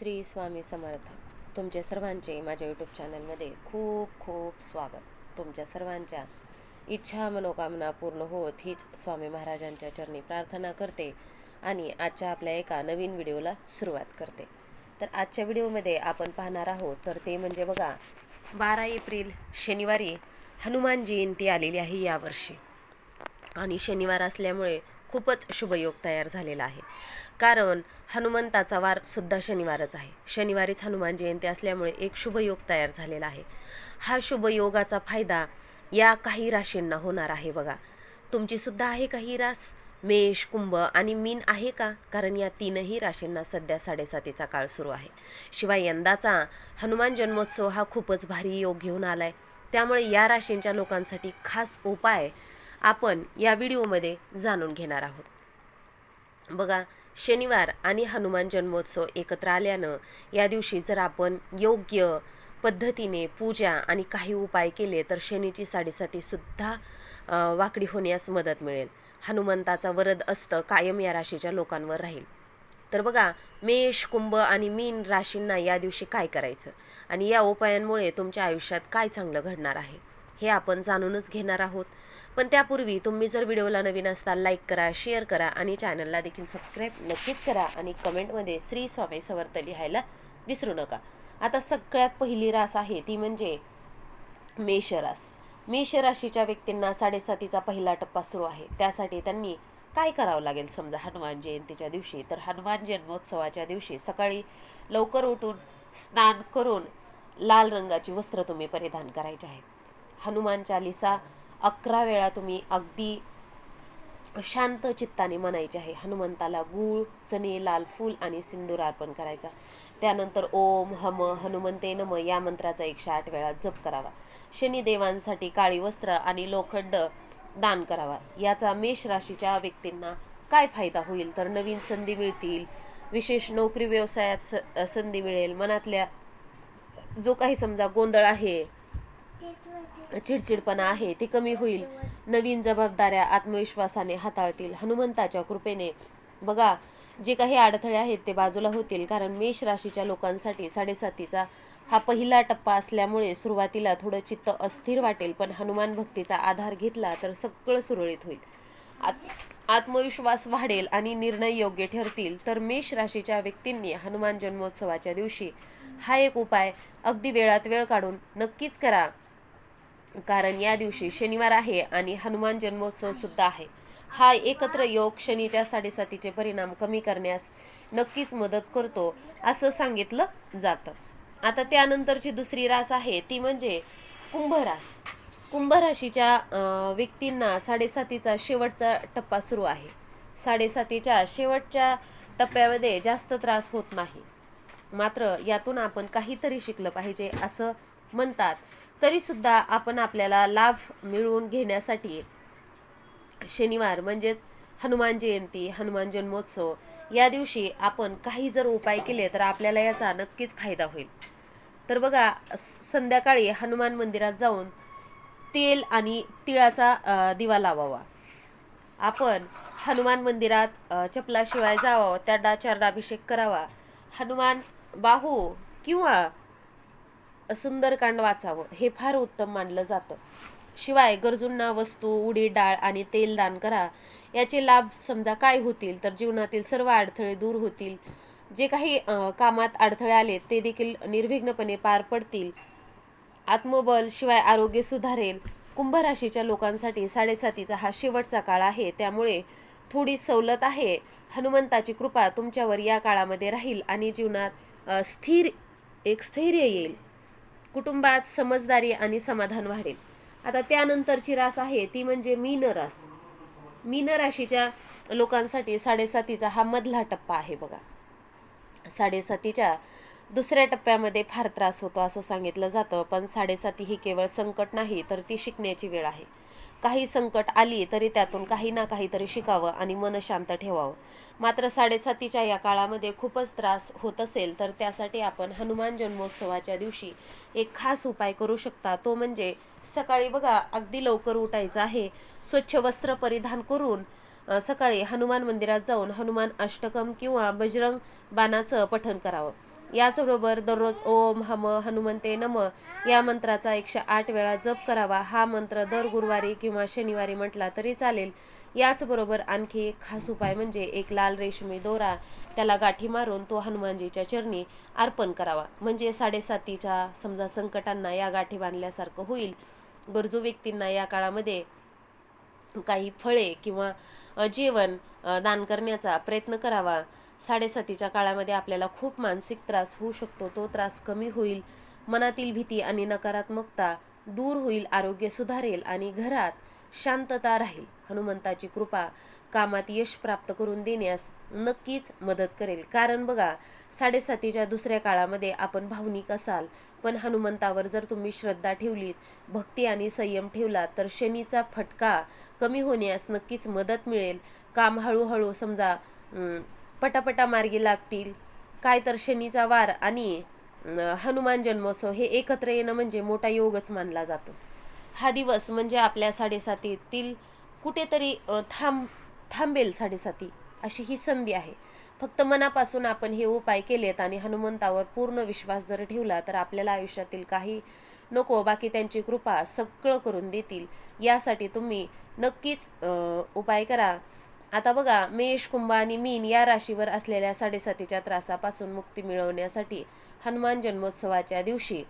श्री स्वामी समर्थ. तुमचे सर्वांचे माझ्या यूट्यूब चॅनलमध्ये खूप खूप स्वागत. तुमच्या सर्वांच्या इच्छा मनोकामना पूर्ण होत हीच स्वामी महाराजांच्या चरणी प्रार्थना करते आणि आजच्या आपल्या एका नवीन व्हिडिओला सुरुवात करते. तर आजच्या व्हिडिओमध्ये आपण पाहणार आहोत तर ते म्हणजे बघा बारा एप्रिल शनिवारी हनुमान जयंती आलेली आहे यावर्षी आणि शनिवार असल्यामुळे खूपच शुभयोग तयार झालेला आहे. कारण हनुमंताचा वार सुद्धा शनिवारच आहे. शनिवारीच हनुमान जयंती असल्यामुळे एक शुभयोग तयार झालेला आहे. हा शुभयोगाचा फायदा या काही राशींना होणार आहे बघा. तुमची सुद्धा आहे का ही रास? मेष कुंभ आणि मीन आहे का? कारण या तीनही राशींना सध्या साडेसातीचा काळ सुरू आहे. शिवाय यंदाचा हनुमान जन्मोत्सव हा खूपच भारी योग घेऊन आला आहे त्यामुळे या राशींच्या लोकांसाठी खास उपाय आपण या व्हिडिओमध्ये जाणून घेणार आहोत. बघा शनिवार आणि हनुमान जन्मोत्सव एकत्र आल्यानं या दिवशी जर आपण योग्य पद्धतीने पूजा आणि काही उपाय केले तर शनीची साडेसातीसुद्धा वाकडी होण्यास मदत मिळेल. हनुमंताचा वरद असतं कायम या राशीच्या लोकांवर राहील. तर बघा मेष कुंभ आणि मीन राशींना या दिवशी काय करायचं? आणि या उपायांमुळे तुमच्या आयुष्यात काय चांगलं घडणार आहे? हे आपण जाणूनच घेणार आहोत. पण त्यापूर्वी तुम्ही जर व्हिडिओला नवीन असताल लाईक करा शेअर करा आणि चॅनलला देखील सबस्क्राईब नक्कीच करा आणि कमेंटमध्ये श्री स्वामी समर्थ लिहायला विसरू नका. आता सगळ्यात पहिली रास आहे ती म्हणजे मेषरास मेष राशीच्या व्यक्तींना साडेसातीचा पहिला टप्पा सुरू आहे. त्यासाठी त्यांनी काय करावं लागेल? समजा हनुमान जयंतीच्या दिवशी तर हनुमान जन्मोत्सवाच्या दिवशी सकाळी लवकर उठून स्नान करून लाल रंगाची वस्त्र तुम्ही परिधान करायचे आहेत. हनुमान चालिसा अकरा वेळा तुम्ही अगदी शांत चित्ताने म्हणायचे आहे. हनुमंताला गूळ चणे लाल फूल आणि सिंदूर अर्पण करायचा. त्यानंतर ओम हम हनुमंते नम या मंत्राचा एकशे आठ वेळा जप करावा. शनिदेवांसाठी काळी वस्त्र आणि लोखंड दान करावा. याचा मेष राशीच्या व्यक्तींना काय फायदा होईल? तर नवीन संधी मिळतील. विशेष नोकरी व्यवसायात स- संधी मिळेल. मनातल्या जो काही समजा गोंधळ आहे चिडचिडपणा आहे ते कमी होईल. नवीन जबाबदाऱ्या आत्मविश्वासाने हाताळतील. हनुमंताच्या कृपेने. बघा जे काही अडथळे आहेत ते बाजूला होतील कारण मेष राशीच्या लोकांसाठी साडेसातीचा हा पहिला टप्पा असल्यामुळे सुरुवातीला थोडं चित्त अस्थिर वाटेल पण हनुमान भक्तीचा आधार घेतला तर सगळं सुरळीत होईल. आत- आत्मविश्वास वाढेल आणि निर्णय योग्य ठरतील. तर मेष राशीच्या व्यक्तींनी हनुमान जन्मोत्सवाच्या दिवशी हा एक उपाय अगदी वेळात वेळ काढून नक्कीच करा. कारण या दिवशी शनिवार आहे आणि हनुमान जन्मोत्सव सुद्धा आहे. हा एकत्र योग शनीच्या साडेसातीचे परिणाम कमी करण्यास नक्कीच मदत करतो असं सांगितलं जातं. आता त्यानंतरची दुसरी रास आहे ती म्हणजे कुंभ रास. कुंभ राशीच्या व्यक्तींना साडेसातीचा शेवटचा टप्पा सुरू आहे. साडेसातीच्या शेवटच्या टप्प्यामध्ये जास्त त्रास होत नाही. मात्र यातून आपण काहीतरी शिकलं पाहिजे असं म्हणतात. तरीसुद्धा आपण आपल्याला लाभ मिळवून घेण्यासाठी शनिवार म्हणजेच हनुमान जयंती हनुमान जन्मोत्सव या दिवशी आपण काही जर उपाय केले तर आपल्याला याचा नक्कीच फायदा होईल. तर बघा स- संध्याकाळी हनुमान मंदिरात जाऊन तेल आणि तिळाचा दिवा लावावा. आपण हनुमान मंदिरात चपलाशिवाय जावं त्या चरणाभिषेक करावा. हनुमान बाहू किंवा सुंदरकांड वाचावं हे फार उत्तम मानलं जातं. शिवाय गरजूंना वस्तू उडीद डाळ आणि तेल दान करा. याचे लाभ समजा काय होतील? तर जीवनातील सर्व अडथळे दूर होतील. जे काही कामात अडथळे आले ते देखील निर्विघ्नपणे पार पडतील. आत्मबल शिवाय आरोग्य सुधारेल. कुंभ राशीच्या लोकांसाठी साडेसातीचा हा शेवटचा काळ आहे. त्यामुळे थोडी सवलत आहे. हनुमंताची कृपा तुमच्यावर या काळामध्ये राहील आणि जीवनात स्थिर एक स्थैर्य येईल. कुटुंबात समजदारी आणि समाधान वाढेल. आता त्यानंतरची रास आहे ती म्हणजे मीन रास. मीन राशीच्या लोकांसाठी साडेसातीचा हा मधला टप्पा आहे बघा. साडेसातीच्या दुसऱ्या टप्प्यामध्ये फार त्रास होतो असं सांगितलं जातं पण साडेसाती ही केवळ संकट नाही तर ती शिकण्याची वेळ आहे. काही संकट आली तरी त्यातून काही ना काहीतरी शिकावं आणि मन शांत ठेवावं. मात्र साडेसातीच्या या काळामध्ये खूपच त्रास होत असेल तर त्यासाठी आपण हनुमान जन्मोत्सवाच्या दिवशी एक खास उपाय करू शकता. तो म्हणजे सकाळी बघा अगदी लवकर उठायचं आहे. स्वच्छ वस्त्र परिधान करून सकाळी हनुमान मंदिरात जाऊन हनुमान अष्टकम किंवा बजरंग बाणाचं पठण करावं. याचबरोबर दररोज ओम हम हनुमंते नम या मंत्राचा एकशे आठ वेळा जप करावा. हा मंत्र दर गुरुवारी किंवा शनिवारी म्हटला तरी चालेल. याचबरोबर आणखी एक खास उपाय म्हणजे एक लाल रेशमी दोरा त्याला गाठी मारून तो हनुमानजीच्या चरणी अर्पण करावा. म्हणजे साडेसातीच्या समजा संकटांना या गाठी बांधल्यासारखं होईल. गरजू व्यक्तींना या काळामध्ये काही फळे किंवा जेवण दान करण्याचा प्रयत्न करावा. साडेसातीच्या काळामध्ये आपल्याला खूप मानसिक त्रास होऊ शकतो. तो त्रास कमी होईल. मनातील भीती आणि नकारात्मकता दूर होईल. आरोग्य सुधारेल आणि घरात शांतता राहील. हनुमंताची कृपा कामात यश प्राप्त करून देण्यास नक्कीच मदत करेल. कारण बघा साडेसातीच्या दुसऱ्या काळामध्ये आपण भावनिक असाल पण हनुमंतावर जर तुम्ही श्रद्धा ठेवलीत भक्ती आणि संयम ठेवला तर शनीचा फटका कमी होण्यास नक्कीच मदत मिळेल. काम हळूहळू समजा पटापटा मार्गी लागतील. काय तर शनीचा वार आणि हनुमान जन्मोत्सव हे एकत्र येणं म्हणजे मोठा योगच मानला जातो. हा दिवस म्हणजे आपल्या साडेसातीतील कुठेतरी थांब थांबेल साडेसाती अशी ही संधी आहे. फक्त मनापासून आपण हे उपाय केलेत आणि हनुमंतावर पूर्ण विश्वास जर ठेवला तर आपल्याला आयुष्यातील काही नको बाकी त्यांची कृपा सगळं करून देतील. यासाठी तुम्ही नक्कीच उपाय करा. आता बघा मेष कुंभ आणि मीन या राशीवर असलेल्या साडेसातीच्या त्रासापासून मुक्ती मिळवण्यासाठी हनुमान जन्मोत्सवाच्या दिवशी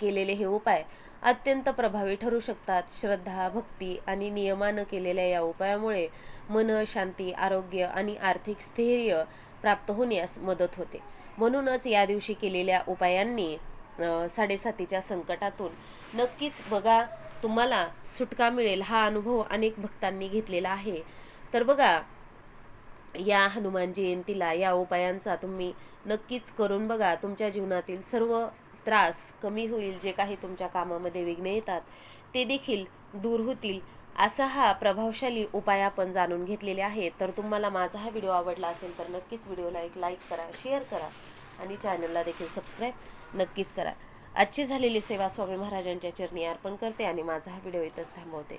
केलेले हे उपाय अत्यंत प्रभावी ठरू शकतात. श्रद्धा भक्ती आणि नियमानं केलेल्या या उपायामुळे मन शांती आरोग्य आणि आर्थिक स्थैर्य प्राप्त होण्यास मदत होते. म्हणूनच या दिवशी केलेल्या उपायांनी साडेसातीच्या संकटातून नक्कीच बघा तुम्हाला सुटका मिळेल हा अनुभव अनेक भक्तांनी घेतलेला आहे. तर बघा या हनुमान जयंतीला या उपायांचा तुम्ही नक्कीच करून बघा. तुमच्या जीवनातील सर्व त्रास कमी होईल जे काही तुमच्या कामामध्ये विघ्न येतात ते देखील दूर होतील असा हा प्रभावशाली उपाय आपण जाणून घेतलेले आहेत. तर तुम्हाला माझा हा व्हिडिओ आवडला असेल तर नक्कीच व्हिडिओला एक लाईक करा शेअर करा आणि चॅनलला देखील सबस्क्राईब नक्कीच करा. आजची झालेली सेवा स्वामी महाराजांच्या चरणी अर्पण करते आणि माझा हा व्हिडिओ इथंच थांबवते.